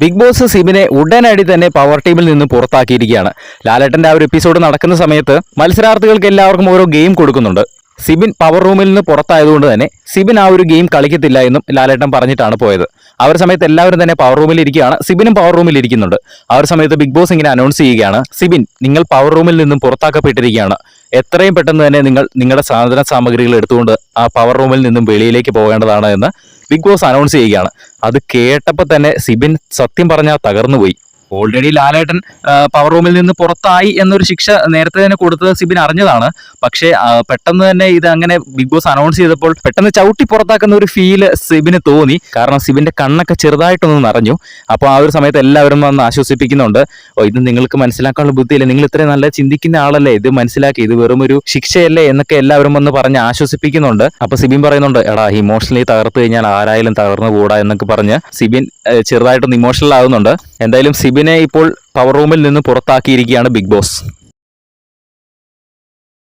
Big boss സിബിനെ ഉടനടി തന്നെ power ടീമിൽ നിന്ന് പുറത്താക്കിയിരിക്കുകയാണ്. ലാലേട്ടന്റെ ആ ഒരു എപ്പിസോഡ് നടക്കുന്ന സമയത്ത് മത്സരാർത്ഥികൾക്ക് എല്ലാവർക്കും ഓരോ ഗെയിം കൊടുക്കുന്നുണ്ട്. സിബിൻ പവർ റൂമിൽ നിന്ന് പുറത്തായതുകൊണ്ട് തന്നെ സിബിൻ ആ ഒരു ഗെയിം കളിക്കത്തില്ല എന്നും ലാലേട്ടൻ പറഞ്ഞിട്ടാണ് പോയത്. ആ ഒരു സമയത്ത് എല്ലാവരും തന്നെ പവർ റൂമിൽ ഇരിക്കുകയാണ്. സിബിനും പവർ റൂമിൽ ഇരിക്കുന്നുണ്ട്. ആ ഒരു സമയത്ത് ബിഗ് ബോസ് ഇങ്ങനെ അനൗൺസ് ചെയ്യുകയാണ്. സിബിൻ നിങ്ങൾ പവർ റൂമിൽ നിന്നും പുറത്താക്കപ്പെട്ടിരിക്കുകയാണ്. എത്രയും പെട്ടെന്ന് തന്നെ നിങ്ങൾ നിങ്ങളുടെ സാധന സാമഗ്രികൾ എടുത്തുകൊണ്ട് ആ പവർ റൂമിൽ നിന്നും വെളിയിലേക്ക് പോകേണ്ടതാണ് എന്ന് ബിഗ് ബോസ് അനൗൺസ് ചെയ്യുകയാണ്. അത് കേട്ടപ്പോൾ തന്നെ സിബിൻ സത്യം പറഞ്ഞാൽ തകർന്നുപോയി. ഓൾറെഡി ലാലേട്ടൻ പവർ റൂമിൽ നിന്ന് പുറത്തായി എന്നൊരു ശിക്ഷ നേരത്തെ തന്നെ കൊടുത്തത് സിബിൻ അറിഞ്ഞതാണ്. പക്ഷേ പെട്ടെന്ന് തന്നെ ഇത് അങ്ങനെ ബിഗ് ബോസ് അനൗൺസ് ചെയ്തപ്പോൾ പെട്ടെന്ന് ചവിട്ടി പുറത്താക്കുന്ന ഒരു ഫീൽ സിബിന് തോന്നി. കാരണം സിബിന്റെ കണ്ണൊക്കെ ചെറുതായിട്ടൊന്ന് നിറഞ്ഞു. അപ്പോൾ ആ ഒരു സമയത്ത് എല്ലാവരും വന്ന് ആശ്വസിപ്പിക്കുന്നുണ്ട്. ഓ ഇത് നിങ്ങൾക്ക് മനസ്സിലാക്കാനുള്ള ബുദ്ധിയില്ല? നിങ്ങൾ ഇത്രയും നല്ല ചിന്തിക്കുന്ന ആളല്ലേ? ഇത് മനസ്സിലാക്കി ഇത് വെറും ഒരു ശിക്ഷയല്ലേ എന്നൊക്കെ എല്ലാവരും വന്ന് പറഞ്ഞ് ആശ്വസിപ്പിക്കുന്നുണ്ട്. അപ്പൊ സിബിൻ പറയുന്നുണ്ട് എടാ ഇമോഷണലി തകർത്ത് കഴിഞ്ഞാൽ ആരായാലും തകർന്നു കൂടാ എന്നൊക്കെ പറഞ്ഞ് സിബിൻ ചെറുതായിട്ടൊന്ന് ഇമോഷണൽ ആവുന്നുണ്ട്. എന്തായാലും സിബിനെ ഇപ്പോൾ പവർ റൂമിൽ നിന്ന് പുറത്താക്കിയിരിക്കുകയാണ് ബിഗ് ബോസ്.